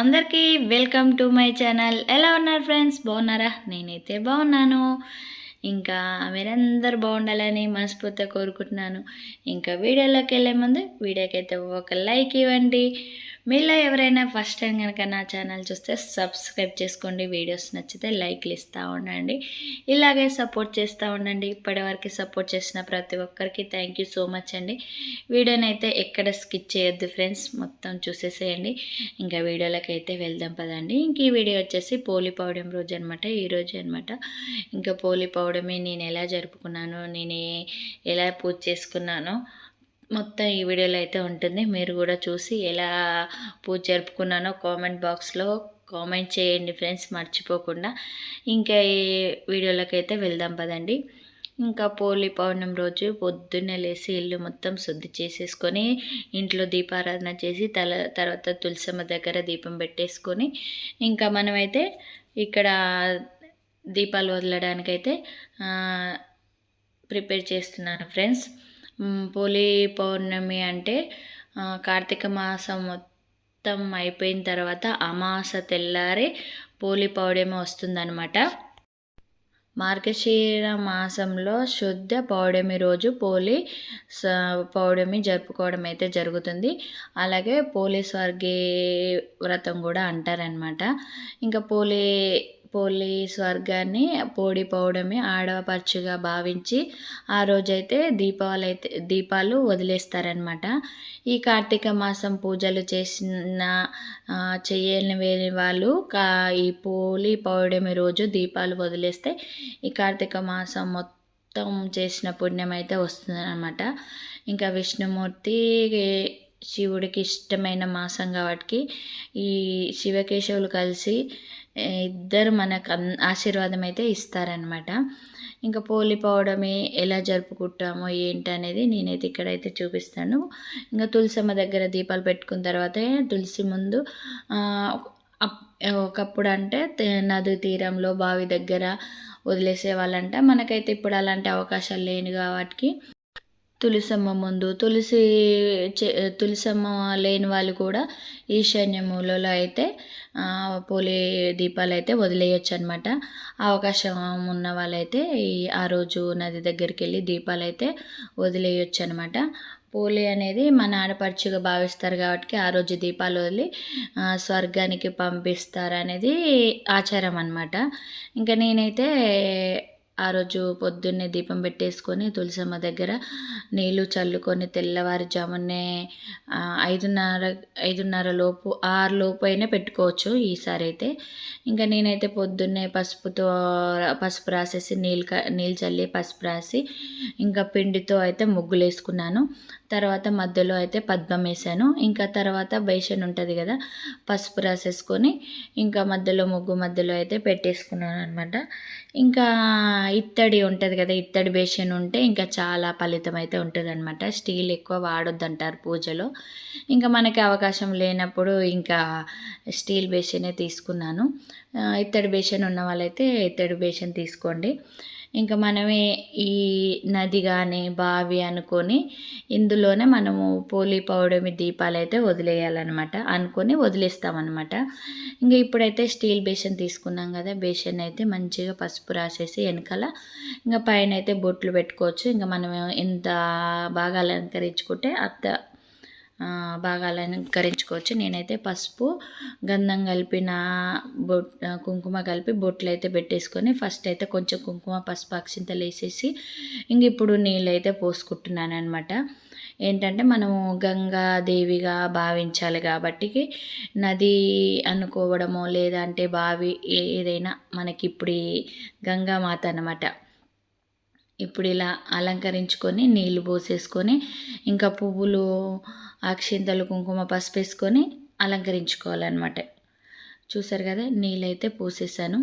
అందరికీ welcome to my channel. ఎలా ఉన్నారు ఫ్రెండ్స్? బాగున్నారా? నేనైతే బాగున్నాను. ఇంకా మీరందరూ బాగుండాలని మనస్ఫూర్తిగా కోరుకుంటున్నాను. ఇంకా వీడియోలోకి వెళ్ళే ముందు వీడియోకి అయితే ఒక లైక్ ఇవ్వండి. మీలో ఎవరైనా ఫస్ట్ టైం కనుక నా ఛానల్ చూస్తే సబ్స్క్రైబ్ చేసుకోండి. వీడియోస్ నచ్చితే లైక్లు ఇస్తూ ఉండండి. ఇలాగే సపోర్ట్ చేస్తూ ఉండండి. ఇప్పటివరకు సపోర్ట్ చేసిన ప్రతి ఒక్కరికి థ్యాంక్ యూ సో మచ్ అండి. వీడియోని అయితే ఎక్కడ స్కిప్ చేయొద్దు ఫ్రెండ్స్. మొత్తం చూసేసేయండి. ఇంకా వీడియోలకైతే అయితే వెళ్దాం పదండి. ఇంక ఈ వీడియో వచ్చేసి పోలి పౌడం రోజు అనమాట ఈ రోజు అనమాట ఇంకా పోలి పౌడమే నేను ఎలా జరుపుకున్నాను నేను ఎలా పూజ చేసుకున్నానో మొత్తం ఈ వీడియోలో అయితే ఉంటుంది. మీరు కూడా చూసి ఎలా పూజ జరుపుకున్నానో కామెంట్ బాక్స్లో కామెంట్ చేయండి ఫ్రెండ్స్ మర్చిపోకుండా. ఇంకా ఈ వీడియోలకైతే వెళ్దాం పదండి. ఇంకా పోలి పౌర్ణమి రోజు పొద్దున్నే లేసి ఇల్లు మొత్తం శుద్ధి చేసేసుకొని ఇంట్లో దీపారాధన చేసి తల తర్వాత తులసమ్మ దగ్గర దీపం పెట్టేసుకొని ఇంకా మనమైతే ఇక్కడ దీపాలు వదలడానికైతే ప్రిపేర్ చేస్తున్నాను ఫ్రెండ్స్. పోలి పౌర్ణమి అంటే కార్తీక మాసం మొత్తం అయిపోయిన తర్వాత అమాస తెల్లారి పోలి పౌర్ణమి వస్తుందన్నమాట. మార్గశీర మాసంలో శుద్ధ పౌర్ణమి రోజు పోలి పౌర్ణమి జరుపుకోవడం అయితే జరుగుతుంది. అలాగే పోలి స్వర్గే వ్రతం కూడా అంటారనమాట ఇంకా పోలి పోలి స్వర్గాన్ని పోడి పౌడమి భావించి ఆ రోజైతే దీపావళి అయితే దీపాలు వదిలేస్తారనమాట ఈ కార్తీక మాసం పూజలు చేసిన చేయని వేరే వాళ్ళు కా ఈ పోలి పౌర్ణమి రోజు దీపాలు వదిలేస్తే ఈ కార్తీక మాసం మొత్తం చేసిన పుణ్యం అయితే వస్తుందన్నమాట. ఇంకా విష్ణుమూర్తి శివుడికి ఇష్టమైన మాసం కాబట్టి ఈ శివకేశవులు కలిసి ఇద్దరు మనకు అన్- ఆశీర్వాదం అయితే ఇస్తారనమాట ఇంకా పోలి ఎలా జరుపుకుంటామో ఏంటి అనేది నేనైతే ఇక్కడైతే చూపిస్తాను. ఇంకా తులసమ్మ దగ్గర దీపాలు పెట్టుకున్న తర్వాత తులసి ముందు అప్- ఒకప్పుడు అంటే నది తీరంలో బావి దగ్గర వదిలేసే వాళ్ళంట. మనకైతే ఇప్పుడు అలాంటి అవకాశాలు లేని కాబట్టి తులసమ్మ ముందు. తులసి తులసమ్మ లేని వాళ్ళు కూడా ఈశాన్య మూలలో అయితే పోలి దీపాలు అయితే వదిలేయచ్చు అనమాట అవకాశం ఉన్న వాళ్ళైతే ఈ ఆ రోజు నది దగ్గరికి వెళ్ళి దీపాలు అయితే వదిలేయచ్చు అనమాట పోలి అనేది మన ఆడపడుచుగా భావిస్తారు కాబట్టి ఆ రోజు దీపాలు వదిలి స్వర్గానికి పంపిస్తారు అనేది ఆచారం అనమాట ఇంకా నేనైతే ఆ రోజు పొద్దున్నే దీపం పెట్టేసుకొని తులసమ్మ దగ్గర నీళ్ళు చల్లుకొని తెల్లవారుజామునే ఐదున్నర ఐదున్నర లోపు ఆరు లోపు అయినా పెట్టుకోవచ్చు ఈసారి అయితే. ఇంకా నేనైతే పొద్దున్నే పసుపుతో పసుపు రాసేసి నీళ్ళు క- నీళ్ళు చల్లి పసుపు రాసి ఇంకా పిండితో అయితే ముగ్గులు వేసుకున్నాను తర్వాత మధ్యలో అయితే పద్మం వేసాను. ఇంకా తర్వాత బేషన్ ఉంటుంది కదా పసుపు రాసేసుకొని ఇంకా మధ్యలో ముగ్గు మధ్యలో అయితే పెట్టేసుకున్నాను అనమాట ఇంకా ఇత్తడి ఉంటుంది కదా ఇత్తడి బేషన్ ఉంటే ఇంకా చాలా ఫలితం అయితే ఉంటుంది అనమాట స్టీల్ ఎక్కువ వాడొద్దంటారు పూజలో. ఇంకా మనకి అవకాశం లేనప్పుడు ఇంకా స్టీల్ బేషనే తీసుకున్నాను. ఇత్తడి బేషన్ ఉన్న వాళ్ళైతే ఇత్తడి బేషన్ తీసుకోండి. ఇంకా మనమే ఈ నది కానీ బావి అనుకొని ఇందులోనే మనము పోలి పౌడమి దీపాలు అయితే వదిలేయాలన్నమాట. అనుకొని వదిలేస్తామన్నమాట. ఇంకా ఇప్పుడైతే స్టీల్ బేషన్ తీసుకున్నాం కదా బేషన్ అయితే మంచిగా పసుపు రాసేసి వెనకాల ఇంకా పైన అయితే బొట్లు పెట్టుకోవచ్చు. ఇంకా మనం ఎంత బాగా అలంకరించుకుంటే అంత బాగా అలంకరించుకోవచ్చు నేనైతే పసుపు గంధం కలిపిన బొట్ కుంకుమ కలిపి బొట్లు అయితే పెట్టేసుకొని ఫస్ట్ అయితే కొంచెం కుంకుమ పసుపు అక్షింతలు వేసేసి ఇంక ఇప్పుడు నీళ్ళు అయితే పోసుకుంటున్నాను అనమాట ఏంటంటే మనము గంగాదేవిగా భావించాలి కాబట్టి నది అనుకోవడమో లేదంటే బావి ఏదైనా మనకి ఇప్పుడు గంగామాత అన్నమాట. ఇప్పుడు ఇలా అలంకరించుకొని నీళ్ళు పోసేసుకొని ఇంకా పువ్వులు అక్షింతలు కుంకుమ పసుపు వేసుకొని అలంకరించుకోవాలన్నమాట. చూసారు కదా నీళ్ళైతే పోసేసాను.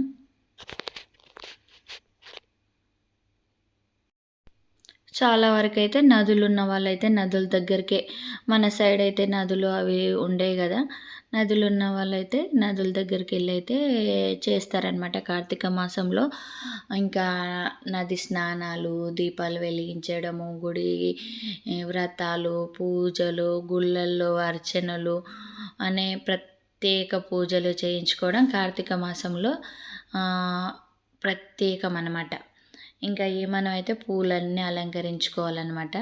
చాలా వరకు అయితే నదులు ఉన్న వాళ్ళైతే నదుల దగ్గరికే మన సైడ్ అయితే నదులు అవి ఉండేవి కదా నదులు ఉన్న వాళ్ళైతే నదుల దగ్గరికి వెళ్ళి అయితే చేస్తారనమాట కార్తీక మాసంలో ఇంకా నది స్నానాలు దీపాలు వెలిగించడము గుడి వ్రతాలు పూజలు గుళ్ళల్లో అర్చనలు అనే ప్రత్యేక పూజలు చేయించుకోవడం కార్తీక మాసంలో ప్రత్యేకం అన్నమాట ఇంకా ఈ మనం అయితే పూలన్నీ అలంకరించుకోవాలన్నమాట.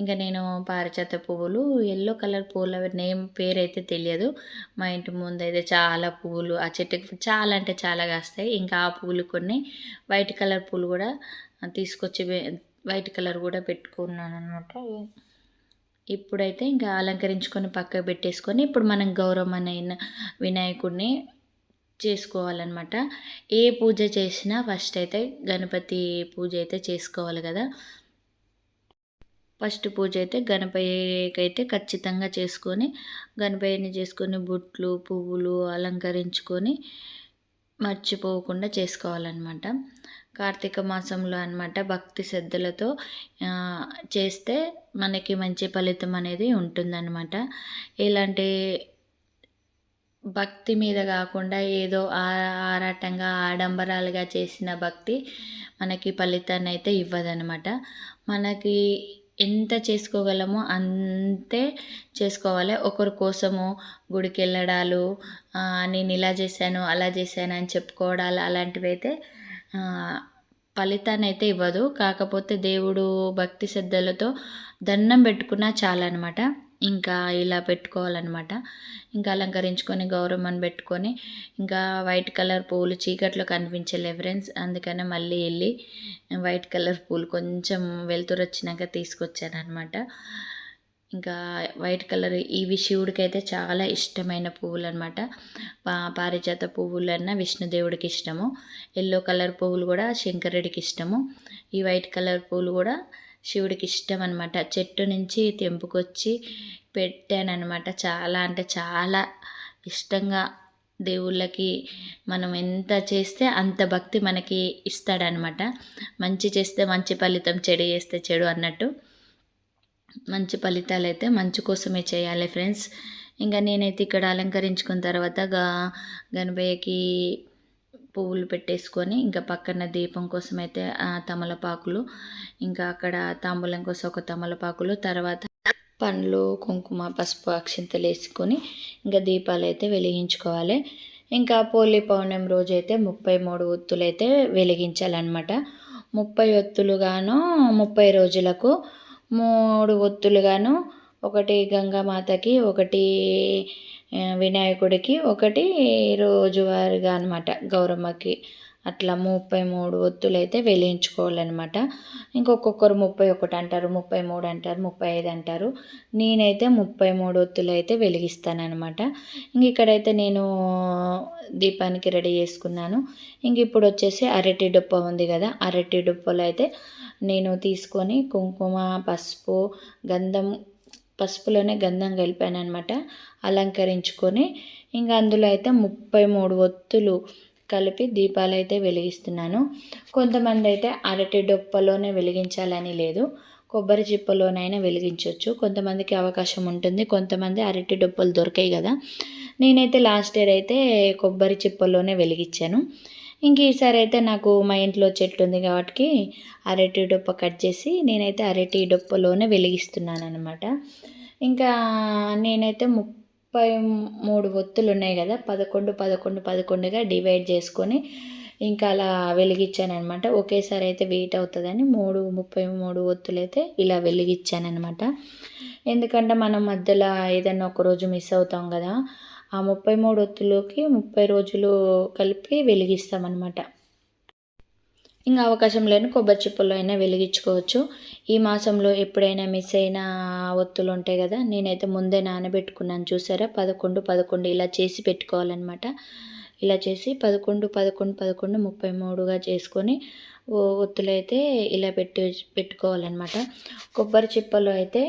ఇంకా నేను పారిజాత పువ్వులు ఎల్లో కలర్ పూల నేమ్ పేరైతే తెలియదు. మా ఇంటి ముందు అయితే చాలా పువ్వులు ఆ చెట్టుకి చాలా అంటే చాలా కాస్తాయి. ఇంకా ఆ పువ్వులు కొన్ని వైట్ కలర్ పూలు కూడా తీసుకొచ్చి వైట్ కలర్ కూడా పెట్టుకున్నాను అనమాట ఇప్పుడైతే ఇంకా అలంకరించుకొని పక్కకు పెట్టేసుకొని ఇప్పుడు మనం గౌరవమైన వినాయకుడిని చేసుకోవాలన్నమాట. ఏ పూజ చేసినా ఫస్ట్ అయితే గణపతి పూజ అయితే చేసుకోవాలి కదా. ఫస్ట్ పూజ అయితే గణపతికి అయితే ఖచ్చితంగా చేసుకొని గణపతిని చేసుకొని బుట్లు పువ్వులు అలంకరించుకొని మర్చిపోకుండా చేసుకోవాలన్నమాట. కార్తీక మాసంలో అనమాట భక్తి శ్రద్ధలతో చేస్తే మనకి మంచి ఫలితం అనేది ఉంటుందన్నమాట. ఎలాంటి భక్తి మీద కాకుండా ఏదో ఆరాటంగా ఆడంబరాలుగా చేసిన భక్తి మనకి ఫలితాన్ని అయితే ఇవ్వదనమాట మనకి ఎంత చేసుకోగలమో అంతే చేసుకోవాలి. ఒకరి కోసము గుడికి వెళ్ళడాలు నేను ఇలా చేశాను అలా చేశాను అని చెప్పుకోవడాలు అలాంటివి అయితే ఫలితాన్ని అయితే ఇవ్వదు. కాకపోతే దేవుడు భక్తి శ్రద్ధలతో దండం పెట్టుకున్నా చాలన్నమాట. ఇంకా ఇలా పెట్టుకోవాలన్నమాట. ఇంకా అలంకరించుకొని గౌరవం పెట్టుకొని ఇంకా వైట్ కలర్ పూలు చీకట్లో కనిపించలే ఫ్రెండ్స్. అందుకనే మళ్ళీ వెళ్ళి వైట్ కలర్ పూలు కొంచెం వెలుతురు వచ్చినాక తీసుకొచ్చాను అనమాట ఇంకా వైట్ కలర్ ఇవి శివుడికి అయితే చాలా ఇష్టమైన పువ్వులు అనమాట పా పారిజాత పువ్వులు అన్న విష్ణుదేవుడికి ఇష్టము. ఎల్లో కలర్ పువ్వులు కూడా శంకరుడికి ఇష్టము. ఈ వైట్ కలర్ పువ్వులు కూడా శివుడికి ఇష్టం అనమాట చెట్టు నుంచి తెంపుకొచ్చి పెట్టానమాట చాలా అంటే చాలా ఇష్టంగా దేవుళ్ళకి మనం ఎంత చేస్తే అంత భక్తి మనకి ఇస్తాడనమాట మంచి చేస్తే మంచి ఫలితం చెడు చేస్తే చెడు అన్నట్టు మంచి ఫలితాలు అయితే మంచి కోసమే చేయాలి ఫ్రెండ్స్. ఇంకా నేనైతే ఇక్కడ అలంకరించుకున్న తర్వాత గా గణపయ్యకి పువ్వులు పెట్టేసుకొని ఇంకా పక్కన దీపం కోసం అయితే తమలపాకులు ఇంకా అక్కడ తాంబూలం కోసం ఒక తమలపాకులు తర్వాత పండ్లు కుంకుమ పసుపు అక్షింతలు వేసుకొని ఇంకా దీపాలు అయితే వెలిగించుకోవాలి. ఇంకా పోలి పౌర్ణమి రోజు అయితే ముప్పై మూడు ఒత్తులు అయితే వెలిగించాలన్నమాట. ముప్పై ఒత్తులుగాను ముప్పై రోజులకు మూడు ఒత్తులుగాను ఒకటి గంగామాతకి ఒకటి వినాయకుడికి ఒకటి రోజువారీగా అనమాట గౌరమ్మకి అట్లా ముప్పై మూడు ఒత్తులు అయితే వెలిగించుకోవాలన్నమాట. ఇంకొకొక్కరు ముప్పై ఒకటి అంటారు ముప్పై మూడు అంటారు ముప్పై ఐదు అంటారు. నేనైతే ముప్పై మూడు ఒత్తులు అయితే వెలిగిస్తానమాట ఇంక ఇక్కడైతే నేను దీపానికి రెడీ చేసుకున్నాను. ఇంక ఇప్పుడు వచ్చేసి అరటి డుప్ప ఉంది కదా అరటి డుప్పలో అయితే నేను తీసుకొని కుంకుమ పసుపు గంధం పసుపులోనే గంధం కలిపాను అనమాట అలంకరించుకొని ఇంకా అందులో అయితే ముప్పై మూడు ఒత్తులు కలిపి దీపాలు అయితే వెలిగిస్తున్నాను. కొంతమంది అయితే అరటి డొప్పలోనే వెలిగించాలని లేదు. కొబ్బరి చిప్పలోనైనా వెలిగించవచ్చు కొంతమందికి అవకాశం ఉంటుంది. కొంతమంది అరటి డొప్పలు దొరికాయి కదా. నేనైతే లాస్ట్ ఇయర్ అయితే కొబ్బరి చిప్పలోనే వెలిగించాను. ఇంక ఈసారి అయితే నాకు మా ఇంట్లో చెట్టు ఉంది కాబట్టి అరటి డొప్ప కట్ చేసి నేనైతే అరటి డొప్పలోనే వెలిగిస్తున్నాను అనమాట ఇంకా నేనైతే ముప్పై మూడు ఒత్తులు ఉన్నాయి కదా పదకొండు పదకొండు పదకొండుగా డివైడ్ చేసుకొని ఇంకా అలా వెలిగించాను అనమాట ఒకేసారి అయితే వెయిట్ అవుతుందని మూడు ముప్పై మూడు ఒత్తులు అయితే ఇలా వెలిగించాను అనమాట ఎందుకంటే మనం మధ్యలో ఏదైనా ఒక రోజు మిస్ అవుతాం కదా ఆ ముప్పై మూడు ఒత్తులోకి ముప్పై రోజులు కలిపి వెలిగిస్తామన్నమాట. ఇంకా అవకాశం లేని కొబ్బరి చిప్పల్లో అయినా వెలిగించుకోవచ్చు. ఈ మాసంలో ఎప్పుడైనా మిస్ అయిన ఒత్తులు ఉంటాయి కదా నేనైతే ముందే నానబెట్టుకున్నాను చూసారా? పదకొండు పదకొండు ఇలా చేసి పెట్టుకోవాలన్నమాట. ఇలా చేసి పదకొండు పదకొండు పదకొండు ముప్పై మూడుగా చేసుకొని ఒత్తులు అయితే ఇలా పెట్టి పెట్టుకోవాలన్నమాట. కొబ్బరి చిప్పలో అయితే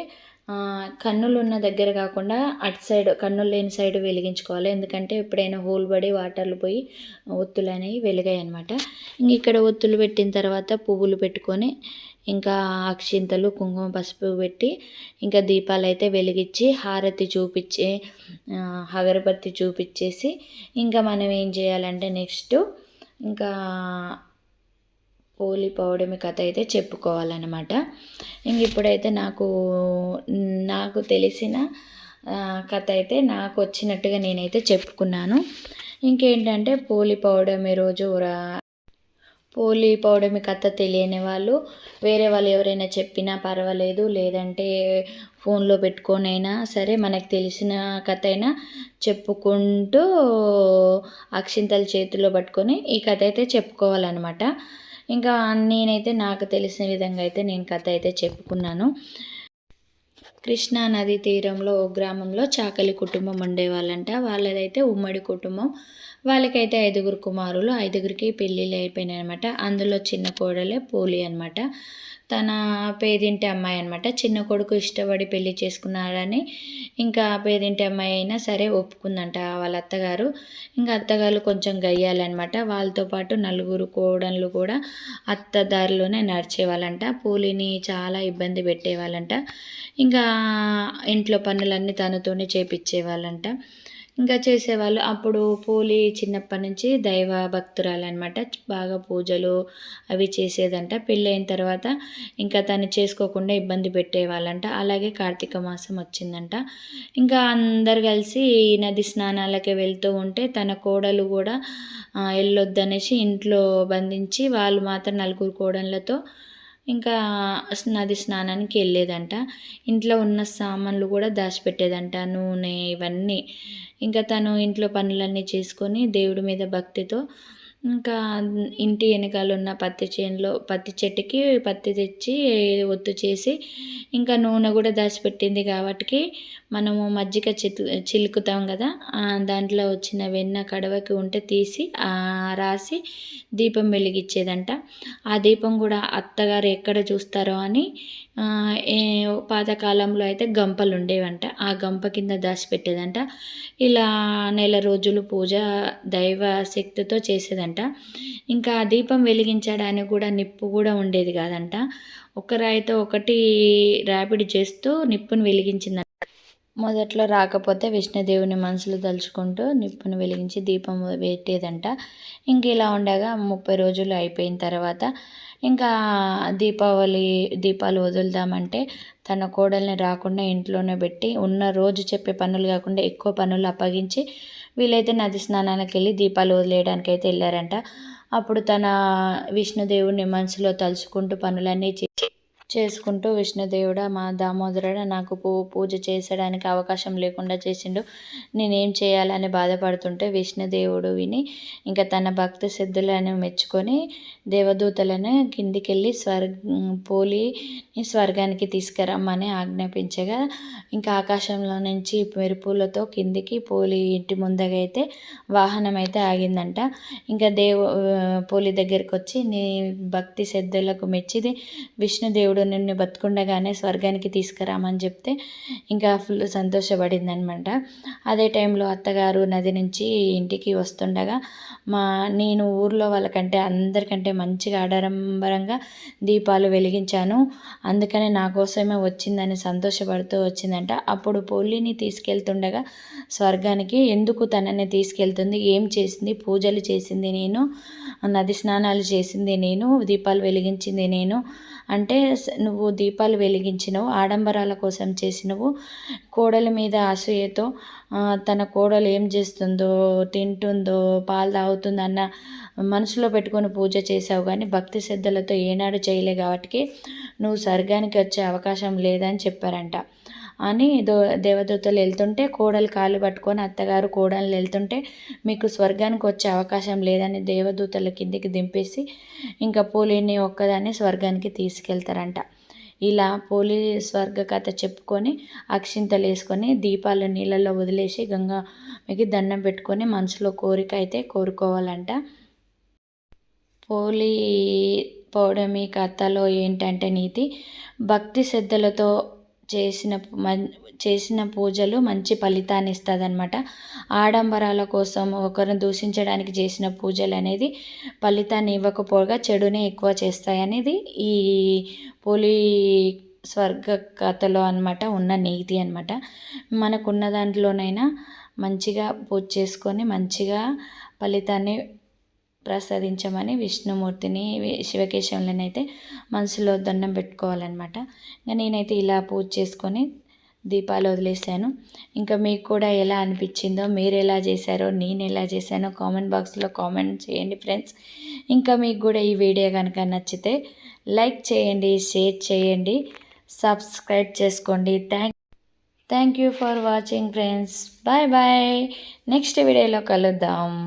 కన్నులు ఉన్న దగ్గర కాకుండా అటు సైడ్ కన్నులు లేని సైడ్ వెలిగించుకోవాలి. ఎందుకంటే ఎప్పుడైనా హోల్ పడి వాటర్లు పోయి ఒత్తులు అనేవి వెలిగాయి అనమాట ఇంక ఇక్కడ ఒత్తులు పెట్టిన తర్వాత పువ్వులు పెట్టుకొని ఇంకా అక్షింతలు కుంకుమ పసుపు పెట్టి ఇంకా దీపాలు అయితే వెలిగించి హారతి చూపించి అగరబత్తి చూపించేసి ఇంకా మనం ఏం చేయాలంటే నెక్స్ట్ ఇంకా పోలి పౌడమి కథ అయితే చెప్పుకోవాలన్నమాట. ఇంక ఇప్పుడైతే నాకు నాకు తెలిసిన కథ అయితే నాకు వచ్చినట్టుగా నేనైతే చెప్పుకున్నాను. ఇంకేంటంటే పోలి పౌడమి రోజు పోలి పౌడమి కథ తెలియని వాళ్ళు వేరే వాళ్ళు ఎవరైనా చెప్పినా పర్వాలేదు లేదంటే ఫోన్లో పెట్టుకొనైనా సరే మనకు తెలిసిన కథ అయినా చెప్పుకుంటూ అక్షింతల చేతిలో పట్టుకొని ఈ కథ అయితే చెప్పుకోవాలన్నమాట. ఇంకా నేనైతే నాకు తెలిసిన విధంగా అయితే నేను కథ అయితే చెప్పుకున్నాను. కృష్ణా నది తీరంలో ఓ గ్రామంలో చాకలి కుటుంబం ఉండేవాళ్ళంట. వాళ్ళదైతే ఉమ్మడి కుటుంబం. వాళ్ళకైతే ఐదుగురు కుమారులు ఐదుగురికి పెళ్ళిళ్ళు అయిపోయినాయి అనమాట అందులో చిన్న కోడలే పోలి అనమాట తన పేదింటి అమ్మాయి అనమాట చిన్న కొడుకు ఇష్టపడి పెళ్ళి చేసుకున్నారని ఇంకా పేదింటి అమ్మాయి అయినా సరే ఒప్పుకుందంట వాళ్ళ అత్తగారు. ఇంకా అత్తగారు కొంచెం గయ్యాలన్నమాట. వాళ్ళతో పాటు నలుగురు కోడళ్ళు కూడా అత్తదారిలోనే నడిచేవాళ్ళంట. పూలిని చాలా ఇబ్బంది పెట్టేవాళ్ళంట. ఇంకా ఇంట్లో పనులన్నీ తనతోనే చేపించేవాళ్ళంట. ఇంకా చేసేవాళ్ళు అప్పుడు పూలి చిన్నప్పటి నుంచి దైవ భక్తురాలు అనమాట బాగా పూజలు అవి చేసేదంట. పెళ్ళైన తర్వాత ఇంకా తను చేసుకోకుండా ఇబ్బంది పెట్టేవాళ్ళంట. అలాగే కార్తీక మాసం వచ్చిందంట. ఇంకా అందరు కలిసి నది స్నానాలకి వెళ్తూ ఉంటే తన కోడలు కూడా వెళ్ళొద్దనేసి ఇంట్లో బంధించి వాళ్ళు మాత్రం నలుగురు కోడళ్ళతో ఇంకా నది స్నానానికి వెళ్ళేదంట. ఇంట్లో ఉన్న సామాన్లు కూడా దాచిపెట్టేదంట నూనె ఇవన్నీ. ఇంకా తను ఇంట్లో పనులన్నీ చేసుకొని దేవుడి మీద భక్తితో ఇంకా ఇంటి వెనకాల ఉన్న పత్తి చేనులో పత్తి చెట్టుకి పత్తి తెచ్చి ఒత్తు చేసి ఇంకా నూనె కూడా దాచిపెట్టింది కాబట్టి మనము మజ్జిగ చితు చిలుకుతాం కదా దాంట్లో వచ్చిన వెన్న కడవకి ఉంటే తీసి రాసి దీపం వెలిగించేదంట. ఆ దీపం కూడా అత్తగారు ఎక్కడ చూస్తారో అని పాతకాలంలో అయితే గంపలు ఉండేవంట. ఆ గంప కింద దాచిపెట్టేదంట. ఇలా నెల రోజులు పూజ దైవ శక్తితో చేసేదంట. ఇంకా దీపం వెలిగించడానికి కూడా నిప్పు కూడా ఉండేది కాదంట. ఒక రాయితో ఒకటి ర్యాపిడ్ చేస్తూ నిప్పును వెలిగించిందంట. మొదట్లో రాకపోతే విష్ణుదేవుని మనసులు తలుచుకుంటూ నిప్పును వెలిగించి దీపం పెట్టేదంట. ఇంక ఇలా ఉండగా ముప్పై రోజులు అయిపోయిన తర్వాత ఇంకా దీపావళి దీపాలు వదులుదామంటే తన కోడల్ని రాకుండా ఇంట్లోనే పెట్టి ఉన్న రోజు చెప్పే పనులు కాకుండా ఎక్కువ పనులు అప్పగించి వీలైతే నది స్నానానికి వెళ్ళి దీపాలు వదిలేయడానికి అయితే వెళ్ళారంట. అప్పుడు తన విష్ణుదేవుని మనసులో తలుచుకుంటూ పనులన్నీ చేసి చేసుకుంటూ విష్ణుదేవుడా మా దామోదరుడు నాకు పూ పూజ చేసడానికి అవకాశం లేకుండా చేసిండు. నేనేం చేయాలని బాధపడుతుంటే విష్ణుదేవుడు విని ఇంకా తన భక్తి సిద్ధులను మెచ్చుకొని దేవదూతలను కిందికెళ్ళి స్వర్గ పోలిని స్వర్గానికి తీసుకురమ్మని ఆజ్ఞాపించగా ఇంకా ఆకాశంలో నుంచి మెరుపులతో కిందికి పోలి ఇంటి ముందగైతే వాహనం అయితే ఆగిందంట. ఇంకా దేవ పోలి దగ్గరికి వచ్చి నీ భక్తి శ్రద్ధలకు మెచ్చిది విష్ణుదేవుడు దేవుడు నిన్ను బతుకుండగానే స్వర్గానికి తీసుకురామని చెప్తే ఇంకా ఫుల్ సంతోషపడింది అనమాట అదే టైంలో అత్తగారు నది నుంచి ఇంటికి వస్తుండగా మా నేను ఊర్లో వాళ్ళకంటే అందరికంటే మంచిగా ఆడంబరంగా దీపాలు వెలిగించాను. అందుకనే నా కోసమే వచ్చిందని సంతోషపడుతూ వచ్చిందంట. అప్పుడు పొల్లిని తీసుకెళ్తుండగా స్వర్గానికి ఎందుకు తనని తీసుకెళ్తుంది? ఏం చేసింది? పూజలు చేసింది నేను? నది స్నానాలు చేసింది నేను? దీపాలు వెలిగించింది నేను? అంటే నువ్వు దీపాలు వెలిగించినవు ఆడంబరాల కోసం చేసినవు. కోడల మీద అసూయతో తన కోడలు ఏం చేస్తుందో తింటుందో పాలు తాగుతుందో అన్న మనసులో పెట్టుకొని పూజ చేసావు కానీ భక్తి శ్రద్ధలతో ఏనాడు చేయలే కాబట్టి నువ్వు స్వర్గానికి వచ్చే అవకాశం లేదని చెప్పారంట. అని దో దేవదూతలు వెళ్తుంటే కోడలు కాలు పట్టుకొని అత్తగారు కోడలు వెళ్తుంటే మీకు స్వర్గానికి వచ్చే అవకాశం లేదని దేవదూతల కిందికి దింపేసి ఇంకా పోలిని ఒక్కదాన్ని స్వర్గానికి తీసుకెళ్తారంట. ఇలా పోలి స్వర్గ కథ చెప్పుకొని అక్షింతలు వేసుకొని దీపాలు నీళ్ళల్లో వదిలేసి గంగా మీకు దండం పెట్టుకొని మనసులో కోరిక అయితే కోరుకోవాలంట. పోలి పౌర్ణమి కథలో ఏంటంటే నీతి. భక్తి శ్రద్ధలతో చేసిన మం చేసిన పూజలు మంచి ఫలితాన్ని ఇస్తుందన్నమాట. ఆడంబరాల కోసం ఒకరిని దూషించడానికి చేసిన పూజలు అనేది ఫలితాన్ని ఇవ్వకపోగా చెడునే ఎక్కువ చేస్తాయి అనేది ఈ పోలీ స్వర్గ కథలో అనమాట ఉన్న నీతి అనమాట మనకున్న దాంట్లోనైనా మంచిగా పూజ చేసుకొని మంచిగా ఫలితాన్ని ప్రసాదించమని విష్ణుమూర్తిని శివకేశవులని అయితే మనసులో దండం పెట్టుకోవాలన్నమాట. ఇంకా నేనైతే ఇలా పూజ చేసుకొని దీపాలు వదిలేసాను ఇంకా మీకు కూడా ఎలా అనిపించిందో మీరు ఎలా చేశారో నేను ఎలా చేశానో కామెంట్ బాక్స్లో కామెంట్ చేయండి ఫ్రెండ్స్. ఇంకా మీకు కూడా ఈ వీడియో కనుక నచ్చితే లైక్ చేయండి షేర్ చేయండి సబ్స్క్రైబ్ చేసుకోండి. Thank thank you for watching friends. Bye bye. Next వీడియోలో కలుద్దాం.